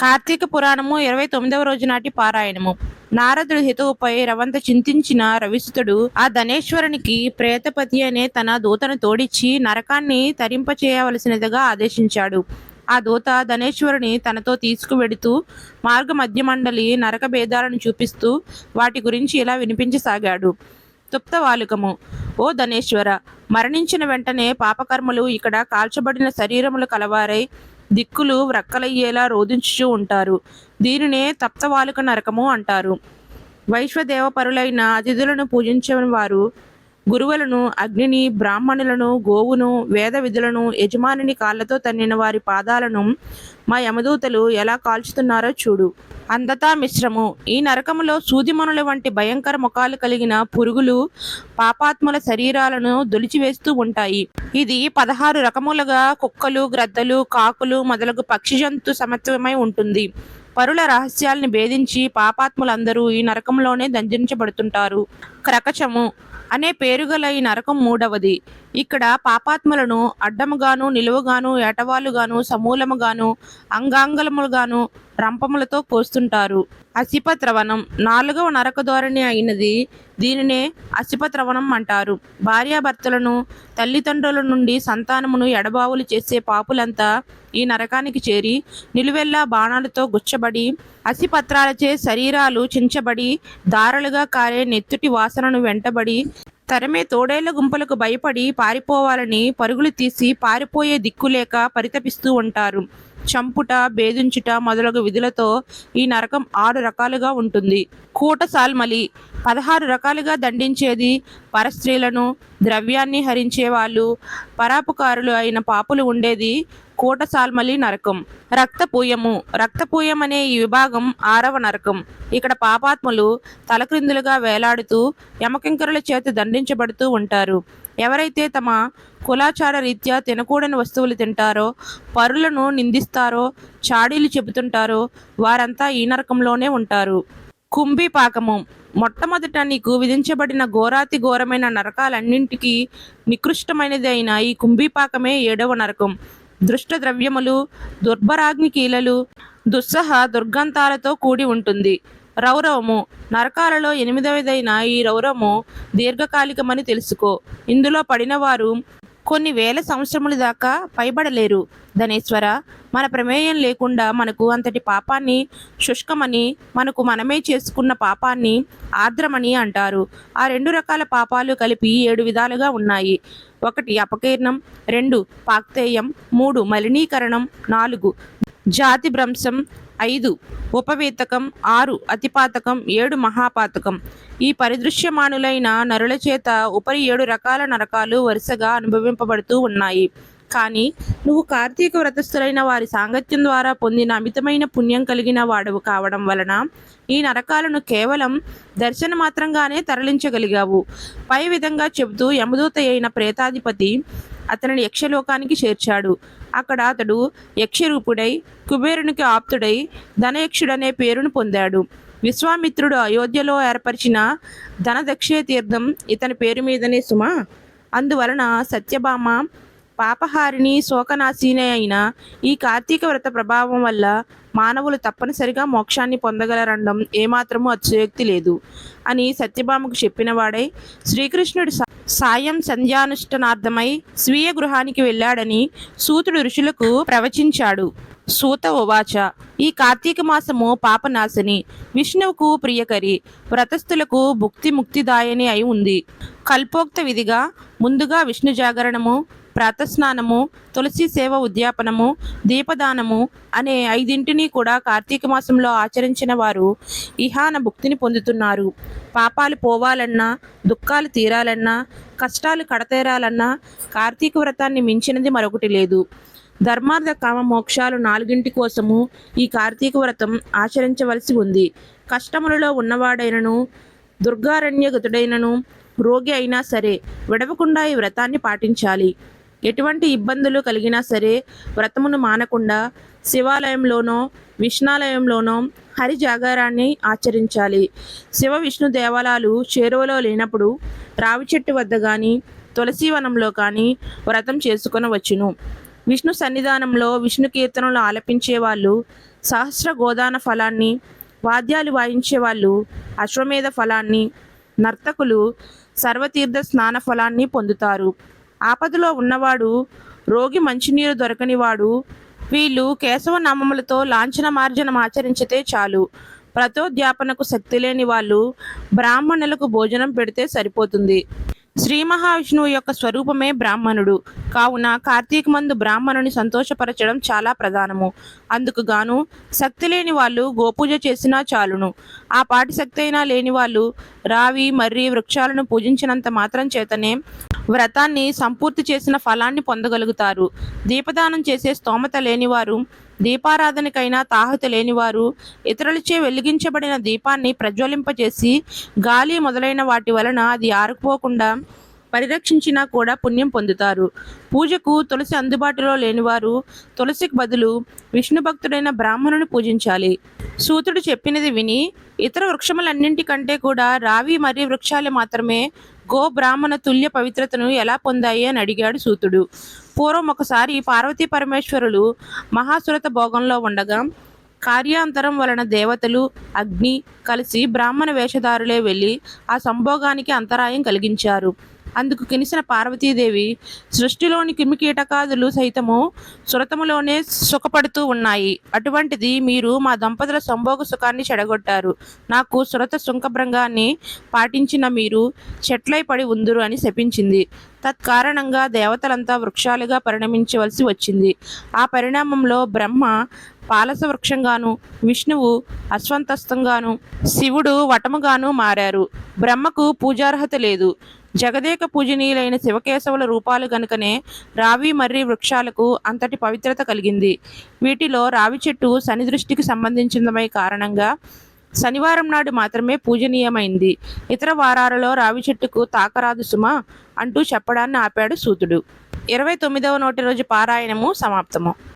కార్తీక పురాణము ఇరవై తొమ్మిదవ రోజు నాటి పారాయణము. నారదుడి హితవుపై రవంత చింతించిన రవిసుతుడు ఆ ధనేశ్వరునికి ప్రేతపతి అనే తన దూతను తోడిచ్చి నరకాన్ని తరింపచేయవలసినదిగా ఆదేశించాడు. ఆ దూత ధనేశ్వరుని తనతో తీసుకువెడుతూ మార్గ మధ్య మండలి నరక భేదాలను చూపిస్తూ వాటి గురించి ఇలా వినిపించసాగాడు. తుప్త వాలుకము. ఓ ధనేశ్వర మరణించిన వెంటనే పాపకర్మలు ఇక్కడ కాల్చబడిన శరీరములు కలవారై దిక్కులు వ్రక్కలయ్యేలా రోధించుచూ ఉంటారు. దీనినే తప్తవాలుక నరకము అంటారు. వైశ్వదేవపరులైన అతిథులను పూజించని వారు గురువులను అగ్నిని బ్రాహ్మణులను గోవును వేద విధులను యజమానిని కాళ్ళతో తన్నిన వారి పాదాలను మా యమదూతలు ఎలా కాల్చుతున్నారో చూడు. అందతా మిశ్రము. ఈ నరకములో సూదిమనుల వంటి భయంకర ముఖాలు కలిగిన పురుగులు పాపాత్ముల శరీరాలను దొలిచివేస్తూ ఉంటాయి. ఇది పదహారు రకములుగా కుక్కలు గ్రద్దలు కాకులు మొదలగు పక్షి జంతు సమత్వమై ఉంటుంది. పరుల రహస్యాల్ని భేదించి పాపాత్ములందరూ ఈ నరకంలోనే దండించబడుతుంటారు క్రకచము. అనే పేరుగల ఈ నరకం మూడవది. ఇక్కడ పాపాత్ములను అడ్డముగాను నిలువుగాను ఏటవాలుగాను సమూలముగాను అంగాంగలములుగాను రంపములతో పోస్తుంటారు. అసిపత్రవనం నాలుగవ నరక ధోరణి అయినది దీనినే అసిపత్రవనం అంటారు. భార్యాభర్తలను తల్లిదండ్రుల నుండి సంతానమును ఎడబావులు చేసే పాపులంతా ఈ నరకానికి చేరి నిలువెల్లా బాణాలతో గుచ్చబడి అసిపత్రాలచే శరీరాలు చించబడి దారలుగా కారే నెత్తుటి వాసనను వెంటబడి తరమే తోడేళ్ళ గుంపులకు భయపడి పారిపోవాలని పరుగులు తీసి పారిపోయే దిక్కులేక పరితపిస్తూ ఉంటారు. చంపుట భేదించుట మొదలగు విధులతో ఈ నరకం ఆరు రకాలుగా ఉంటుంది. కూటసాల్మలి పదహారు రకాలుగా దండించేది పరస్త్రీలను ద్రవ్యాన్ని హరించే వాళ్ళు పరాపకారులు అయిన పాపులు ఉండేది కూటసాల్మలి నరకం. రక్తపూయము. రక్తపూయం అనే ఈ విభాగం ఆరవ నరకం. ఇక్కడ పాపాత్ములు తలక్రిందులుగా వేలాడుతూ యమకింకరుల చేత దండించబడుతూ ఉంటారు. ఎవరైతే తమ కులాచార రీత్యా తినకూడని వస్తువులు తింటారో పరులను నిందిస్తారో చాడీలు చెబుతుంటారో వారంతా ఈ నరకంలోనే ఉంటారు. కుంభీపాకము మొట్టమొదట నీకు విధించబడిన ఘోరాతి ఘోరమైన నరకాలన్నింటికీ నికృష్టమైనది అయిన ఈ కుంభీపాకమే ఏడవ నరకం. దృష్ట ద్రవ్యములు దుర్భరాగ్ని కీలలు దుస్సహ దుర్గంధాలతో కూడి ఉంటుంది. రౌరవము. నరకాలలో ఎనిమిదవదైన ఈ రౌరవము దీర్ఘకాలికమని తెలుసుకో. ఇందులో పడిన వారు కొన్ని వేల సంవత్సరముల దాకా పైబడలేరు. ధనేశ్వర మన ప్రమేయం లేకుండా మనకు అంతటి పాపాన్ని శుష్కమని మనకు మనమే చేసుకున్న పాపాన్ని ఆర్ద్రమని అంటారు. ఆ రెండు రకాల పాపాలు కలిపి ఏడు విధాలుగా ఉన్నాయి. ఒకటి అపకీర్ణం రెండు పాక్తేయం మూడు మలినీకరణం నాలుగు జాతి భ్రంశం ఐదు. ఉపవేతకం ఆరు అతిపాతకం ఏడు మహాపాతకం. ఈ పరిదృశ్యమానులైన నరుల చేత ఉపరి ఏడు రకాల నరకాలు వరుసగా అనుభవింపబడుతూ ఉన్నాయి. కానీ నువ్వు కార్తీక వ్రతస్థులైన వారి సాంగత్యం ద్వారా పొందిన అమితమైన పుణ్యం కలిగిన వాడవు కావడం వలన ఈ నరకాలను కేవలం దర్శన మాత్రంగానే తరలించగలిగావు. పై విధంగా చెబుతూ యమదూత అయిన ప్రేతాధిపతి అతనిని యక్షలోకానికి చేర్చాడు. అక్కడ అతడు యక్షరూపుడై కుబేరునికి ఆప్తుడై ధనయక్షుడనే పేరును పొందాడు. విశ్వామిత్రుడు అయోధ్యలో ఏర్పరిచిన ధనదక్షే తీర్థం ఇతని పేరు మీదనే సుమా? అందువలన సత్యభామ పాపహారిణి శోకనాశీనే అయిన ఈ కార్తీక వ్రత ప్రభావం వల్ల మానవులు తప్పనిసరిగా మోక్షాన్ని పొందగలరనడం ఏమాత్రమూ అతిశయోక్తి లేదు అని సత్యభామకు చెప్పినవాడై శ్రీకృష్ణుడి సాయం సంధ్యానుష్ఠానార్థమై స్వీయ గృహానికి వెళ్ళాడని సూతుడు ఋషులకు ప్రవచించాడు. సూత ఉవాచ ఈ కార్తీక మాసము పాపనాశని విష్ణువుకు ప్రియకరి వ్రతస్థులకు భుక్తి ముక్తిదాయని అయి ఉంది. కల్పోక్త విధిగా ముందుగా విష్ణు జాగరణము ప్రాతస్నానము తులసి సేవ ఉద్యాపనము దీపదానము అనే ఐదింటిని కూడా కార్తీక మాసంలో ఆచరించిన వారు ఇహాన భుక్తిని పొందుతున్నారు. పాపాలు పోవాలన్నా దుఃఖాలు తీరాలన్నా కష్టాలు కడతేరాలన్నా కార్తీక వ్రతాన్ని మించినది మరొకటి లేదు. ధర్మార్థ కామ మోక్షాలు నాలుగింటి కోసము ఈ కార్తీక వ్రతం ఆచరించవలసి ఉంది. కష్టములలో ఉన్నవాడైనను దుర్గారణ్యగతుడైనను రోగి అయినా సరే విడవకుండా ఈ వ్రతాన్ని పాటించాలి. ఎటువంటి ఇబ్బందులు కలిగినా సరే వ్రతమును మానకుండా శివాలయంలోనో విష్ణాలయంలోనో హరి జాగారాన్ని ఆచరించాలి. శివ విష్ణు దేవాలయాలు చేరువలో లేనప్పుడు రావి చెట్టు వద్ద కానీ తులసీవనంలో కానీ వ్రతం చేసుకొనవచ్చును. విష్ణు సన్నిధానంలో విష్ణు కీర్తనలు ఆలపించే వాళ్ళు సహస్ర గోదాన ఫలాన్ని వాద్యాలు వాయించే వాళ్ళు అశ్వమేధ ఫలాన్ని నర్తకులు సర్వతీర్థ స్నాన ఫలాన్ని పొందుతారు. ఆపదలో ఉన్నవాడు రోగి మంచినీరు దొరకనివాడు వీళ్ళు కేశవ నామములతో లాంఛన మార్జనం ఆచరించితే చాలు. ప్రతోద్యాపనకు శక్తి లేని వాళ్ళు బ్రాహ్మణులకు భోజనం పెడితే సరిపోతుంది. శ్రీ మహావిష్ణువు యొక్క స్వరూపమే బ్రాహ్మణుడు. కావున కార్తీక మందు బ్రాహ్మణుని సంతోషపరచడం చాలా ప్రధానము. అందుకు గాను శక్తి లేని వాళ్ళు గోపూజ చేసినా చాలును. ఆ పాటి శక్తి అయినా లేని వాళ్ళు రావి మర్రి వృక్షాలను పూజించినంత మాత్రం చేతనే వ్రతాన్ని సంపూర్తి చేసిన ఫలాన్ని పొందగలుగుతారు. దీపదానం చేసే స్తోమత లేనివారు దీపారాధనకైనా తాహత లేనివారు ఇతరులచే వెలిగించబడిన దీపాన్ని ప్రజ్వలింపజేసి గాలి మొదలైన వాటి వలన అది ఆరుకుపోకుండా పరిరక్షించినా కూడా పుణ్యం పొందుతారు. పూజకు తులసి అందుబాటులో లేనివారు తులసికి బదులు విష్ణు భక్తుడైన బ్రాహ్మణుని పూజించాలి. సూతుడు చెప్పినది విని ఇతర వృక్షములన్నింటికంటే కూడా రావి మరియు వృక్షాలు మాత్రమే గో బ్రాహ్మణ తుల్య పవిత్రతను ఎలా పొందాయి అని అడిగాడు సూతుడు. పూర్వం ఒకసారి పార్వతీ పరమేశ్వరులు మహాసురత భోగంలో ఉండగా కార్యాంతరం వలన దేవతలు అగ్ని కలిసి బ్రాహ్మణ వేషధారులే వెళ్ళి ఆ సంభోగానికి అంతరాయం కలిగించారు. అందుకు కెనిసిన పార్వతీదేవి సృష్టిలోని క్రిమికీటకాదులు సైతము సురతములోనే సుఖపడుతూ ఉన్నాయి. అటువంటిది మీరు మా దంపతుల సంభోగ సుఖాన్ని చెడగొట్టారు. నాకు సురత సుంకభ్రంగాన్ని పాటించిన మీరు చెట్లై పడి ఉందురు అని శపించింది. తత్కారణంగా దేవతలంతా వృక్షాలుగా పరిణమించవలసి వచ్చింది. ఆ పరిణామంలో బ్రహ్మ పాలస వృక్షంగాను విష్ణువు అశ్వంతస్థంగాను శివుడు వటముగాను మారారు. బ్రహ్మకు పూజార్హత లేదు. జగదేక పూజనీయులైన శివకేశవుల రూపాలు గనుకనే రావి మర్రి వృక్షాలకు అంతటి పవిత్రత కలిగింది. వీటిలో రావి చెట్టు శని దృష్టికి సంబంధించినదమై కారణంగా శనివారం నాడు మాత్రమే పూజనీయమైంది. ఇతర వారాలలో రావి చెట్టుకు తాకరాదు సుమ అంటూ చెప్పడాన్ని ఆపాడు సూతుడు. ఇరవై తొమ్మిదవ నోటి రోజు పారాయణము సమాప్తము.